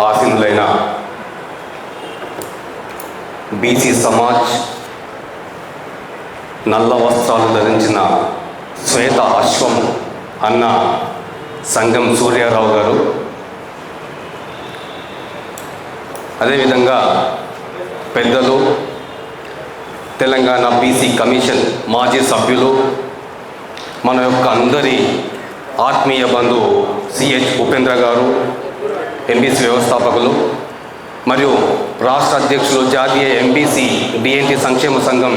ఆశీనులైన BC Samaj నల్ల వస్త్రాలు ధరించిన శ్వేత అశ్వం అన్న సంఘం సూర్యారావు గారు. అదేవిధంగా పెద్దలు తెలంగాణ బీసీ కమిషన్ మాజీ సభ్యులు మన యొక్క అందరి ఆత్మీయ బంధువు సిహెచ్ ఉపేంద్ర గారు ఎంబీసీ వ్యవస్థాపకులు మరియు రాష్ట్ర అధ్యక్షులు జాతీయ ఎంబీసీ డిఎన్టీ సంక్షేమ సంఘం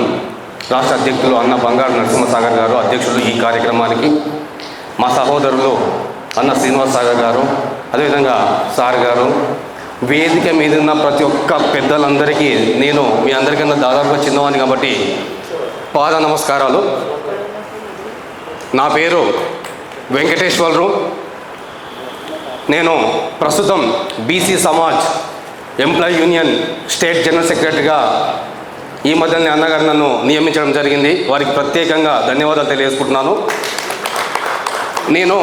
రాష్ట్ర అధ్యక్షులు అన్న బంగారు నరసింహసాగర్ గారు అధ్యక్షులు ఈ కార్యక్రమానికి. మా సహోదరులు అన్న శ్రీనివాస్ సాగర్ గారు అదేవిధంగా సార్ గారు వేదిక మీద ఉన్న ప్రతి ఒక్క పెద్దలందరికీ నేను మీ అందరికన్నా దాదాపుగా చిన్నవాడిని కాబట్టి పాద నమస్కారాలు. నా పేరు వెంకటేశ్వరరావు. నేను ప్రస్తుతం BC Samaj employee union state general సెక్రటరీగా ఈ మధ్యనే అన్నగారు నన్ను నియమించడం జరిగింది. వారికి ప్రత్యేకంగా ధన్యవాదాలు తెలియజేసుకుంటున్నాను. నేను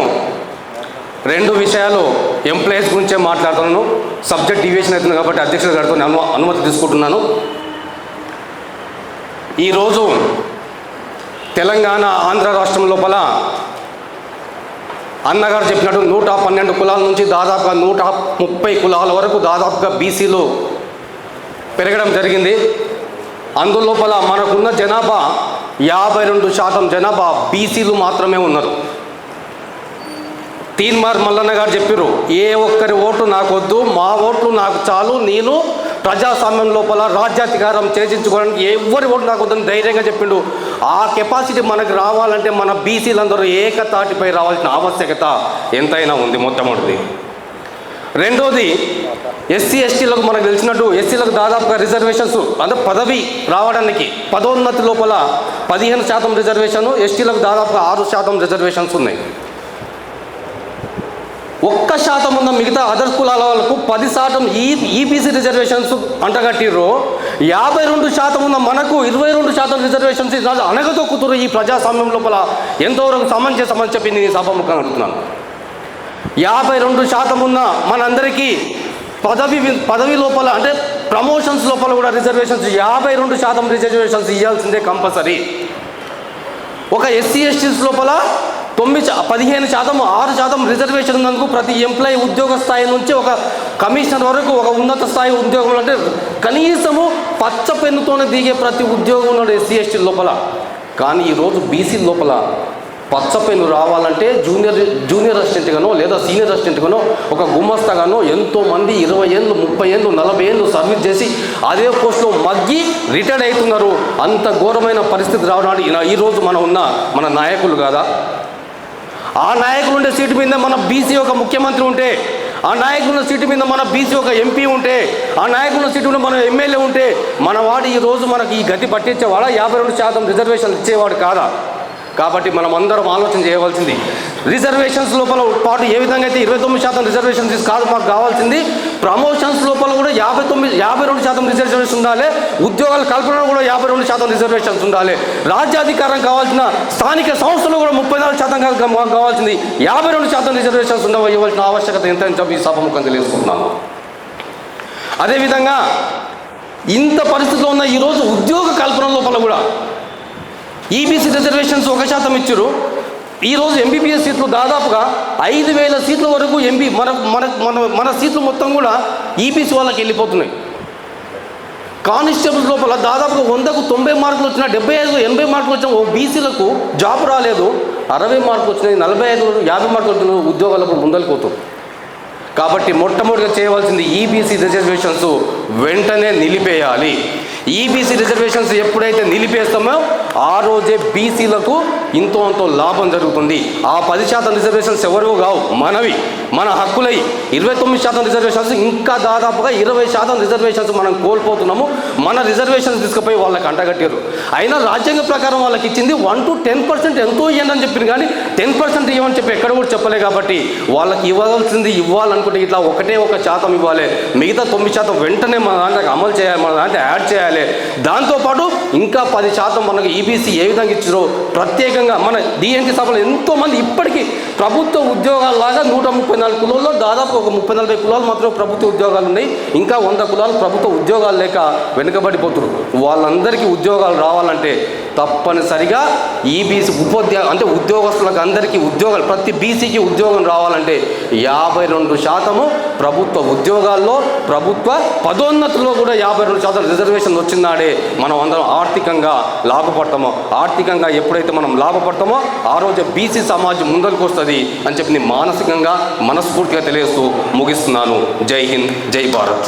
రెండు విషయాలు ఎంప్లాయీస్ గురించే మాట్లాడుతున్నాను. సబ్జెక్ట్ డివియేషన్ అవుతుంది కాబట్టి అధ్యక్షుడు గారితో నేను అను అనుమతి తీసుకుంటున్నాను. ఈరోజు తెలంగాణ ఆంధ్ర రాష్ట్రం లోపల అన్నగారు చెప్పినట్టు నూట పన్నెండు కులాల నుంచి దాదాపుగా నూట ముప్పై కులాల వరకు దాదాపుగా బీసీలు పెరగడం జరిగింది. అందులోపల మనకున్న జనాభా యాభై రెండు శాతం జనాభా బీసీలు మాత్రమే ఉన్నారు. తీన్మార్ మల్లన్న గారు చెప్పారు ఏ ఒక్కరి ఓటు నాకు వద్దు మా ఓట్లు నాకు చాలు నేను ప్రజాస్వామ్యం లోపల రాజ్యాధికారం చేజించుకోవడానికి ఎవరి ఓటు నాకు వద్దని ధైర్యంగా చెప్పిండు. ఆ కెపాసిటీ మనకు రావాలంటే మన బీసీలందరూ ఏకతాటిపై రావాల్సిన ఆవశ్యకత ఎంతైనా ఉంది మొట్టమొదటిది. రెండోది ఎస్సీ ఎస్టీలకు మనకు తెలిసినట్టు ఎస్సీలకు దాదాపుగా రిజర్వేషన్స్ అంటే పదవి రావడానికి పదోన్నతి లోపల పదిహేను శాతం రిజర్వేషన్ ఎస్టీలకు దాదాపుగా ఆరు శాతం రిజర్వేషన్స్ ఉన్నాయి. ఒక్క శాతం ఉన్న మిగతా అదర్ కులాల వాళ్ళకు పది శాతం ఈ ఈబీసీ రిజర్వేషన్స్ అంటగట్టిర్రు. యాభై రెండు శాతం ఉన్న మనకు ఇరవై రెండు శాతం రిజర్వేషన్స్ అనగతొక్కుతురు ఈ ప్రజాస్వామ్యం లోపల. ఎంతవరకు సమంజసమని చెప్పి నేను ఈ సభముఖంగా అడుగుతున్నాను. యాభై రెండు శాతం ఉన్న మనందరికీ పదవి పదవి లోపల అంటే ప్రమోషన్స్ లోపల కూడా రిజర్వేషన్స్ యాభై రెండు శాతం రిజర్వేషన్స్ ఇవ్వాల్సిందే కంపల్సరీ. ఒక ఎస్సీ ఎస్టీస్ లోపల తొమ్మిది పదిహేను శాతం ఆరు శాతం రిజర్వేషన్ ఉన్నందుకు ప్రతి ఎంప్లాయీ ఉద్యోగ స్థాయి నుంచి ఒక కమిషనర్ వరకు ఒక ఉన్నత స్థాయి ఉద్యోగం అంటే కనీసము పచ్చ పెన్నుతోనే దిగే ప్రతి ఉద్యోగం ఉన్నాడు ఎస్సీ ఎస్టీ లోపల. కానీ ఈరోజు బీసీ లోపల పచ్చ పెన్ను రావాలంటే జూనియర్ జూనియర్ అసిస్టెంట్గానో లేదా సీనియర్ అసిస్టెంట్గానో ఒక గుమస్తాగానో ఎంతోమంది ఇరవై ఏళ్ళు ముప్పై ఏళ్ళు నలభై ఏళ్ళు సర్వీస్ చేసి అదే పోస్ట్లో మగ్గి రిటైర్డ్ అవుతున్నారు. అంత ఘోరమైన పరిస్థితి రావడానికి ఈ- ఈరోజు మనం ఉన్న మన నాయకులు కాదా? ఆ నాయకులు ఉండే సీటు మీద మన బీసీ ఒక ముఖ్యమంత్రి ఉంటే ఆ నాయకుల సీటు మీద మన బీసీ ఒక ఎంపీ ఉంటే ఆ నాయకుల సీటు మీద మన ఎమ్మెల్యే ఉంటే మన వాడు ఈ రోజు మనకి ఈ గతి పట్టించేవాడా? యాభై రెండు శాతం రిజర్వేషన్లు ఇచ్చేవాడు కాదా? కాబట్టి మనం అందరం ఆలోచన చేయవలసింది. రిజర్వేషన్స్ లోపల పాటు ఏ విధంగా అయితే ఇరవై తొమ్మిది శాతం రిజర్వేషన్స్ కాదు మాకు కావాల్సింది ప్రమోషన్స్ లోపల కూడా యాభై తొమ్మిది యాభై రెండు శాతం రిజర్వేషన్స్ ఉండాలి. ఉద్యోగాల కల్పన కూడా యాభై రెండు శాతం రిజర్వేషన్స్ ఉండాలి. రాజ్యాధికారం కావాల్సిన స్థానిక సంస్థలు కూడా ముప్పై నాలుగు శాతం కావాల్సింది. యాభై రెండు శాతం రిజర్వేషన్స్ ఉండవ ఇవ్వాల్సిన ఆవశ్యకత ఎంత అని చెప్పి ఈ సభముఖం తెలియజేసుకుంటున్నాను. అదేవిధంగా ఇంత పరిస్థితిలో ఉన్న ఈరోజు ఉద్యోగ కల్పన లోపల కూడా ఈబీసీ రిజర్వేషన్స్ ఒక శాతం ఇచ్చారు. ఈరోజు ఎంబీబీఎస్ సీట్లు దాదాపుగా ఐదు వేల సీట్ల వరకు ఎంబీ మన మన మన మన సీట్లు మొత్తం కూడా ఈపీసీ వాళ్ళకి వెళ్ళిపోతున్నాయి. కానిస్టేబుల్స్ లోపల దాదాపుగా వందకు తొంభై మార్కులు వచ్చిన డెబ్బై ఐదు ఎనభై మార్కులు వచ్చిన ఓ బీసీలకు జాబ్ రాలేదు. అరవై మార్కులు వచ్చినాయి నలభై ఐదు యాభై మార్కులు వచ్చిన ఉద్యోగాలకు ముందలిపోతుంది కాబట్టి మొట్టమొదటిగా చేయవలసింది ఈబీసీ రిజర్వేషన్స్ వెంటనే నిలిపేయాలి. ఈబీసీ రిజర్వేషన్స్ ఎప్పుడైతే నిలిపేస్తామో ఆ రోజే బీసీలకు ఇంతో అంతో లాభం జరుగుతుంది. ఆ పది శాతం రిజర్వేషన్స్ ఎవరు కావు మనవి. మన హక్కులై ఇరవై తొమ్మిది శాతం రిజర్వేషన్స్ ఇంకా దాదాపుగా ఇరవై శాతం రిజర్వేషన్స్ మనం కోల్పోతున్నాము. మన రిజర్వేషన్స్ తీసుకుపోయి వాళ్ళకి అంటగట్టారు అయినా రాజ్యాంగ ప్రకారం వాళ్ళకి ఇచ్చింది వన్ టు టెన్ పర్సెంట్ ఎంతో ఇవ్వండి అని చెప్పింది కానీ టెన్ పర్సెంట్ ఇవ్వని చెప్పి ఎక్కడ కూడా చెప్పలే కాబట్టి వాళ్ళకి ఇవ్వాల్సింది ఇవ్వాలనుకుంటే ఇట్లా ఒకటే ఒక శాతం ఇవ్వాలి. మిగతా తొమ్మిది శాతం వెంటనే మన దాంట్లో అమలు చేయాలి మన దాంట్లో యాడ్ చేయాలి. దాంతోపాటు ఇంకా పది శాతం మనకు ఈబీసీ ఏ విధంగా ఇచ్చారో ప్రత్యేకంగా మన డిఎంకే సభలో ఎంతోమంది ఇప్పటికీ ప్రభుత్వ ఉద్యోగాల్లాగా నూట ముప్పై నాలుగు కులాల్లో దాదాపు ఒక ముప్పై నలభై కులాలు మాత్రం ప్రభుత్వ ఉద్యోగాలు ఉన్నాయి. ఇంకా వంద కులాలు ప్రభుత్వ ఉద్యోగాలు లేక వెనుకబడిపోతున్నారు వాళ్ళందరికీ ఉద్యోగాలు రావాలంటే తప్పనిసరిగా ఈబీసీ ఉపాధ్యాయ అంటే ఉద్యోగస్తులకు అందరికీ ఉద్యోగాలు ప్రతి బీసీకి ఉద్యోగం రావాలంటే యాభై రెండు శాతము ప్రభుత్వ ఉద్యోగాల్లో ప్రభుత్వ పదోన్నతిలో కూడా యాభై రెండు శాతం రిజర్వేషన్ వచ్చిందాడే మనం అందరం ఆర్థికంగా లాభపడతామో ఆర్థికంగా ఎప్పుడైతే మనం లాభపడతామో ఆ రోజు బీసీ సమాజం ముందరికి వస్తుంది అని చెప్పి మానసికంగా మనస్ఫూర్తిగా తెలియజేస్తూ ముగిస్తున్నాను. జై హింద్ జై భారత్.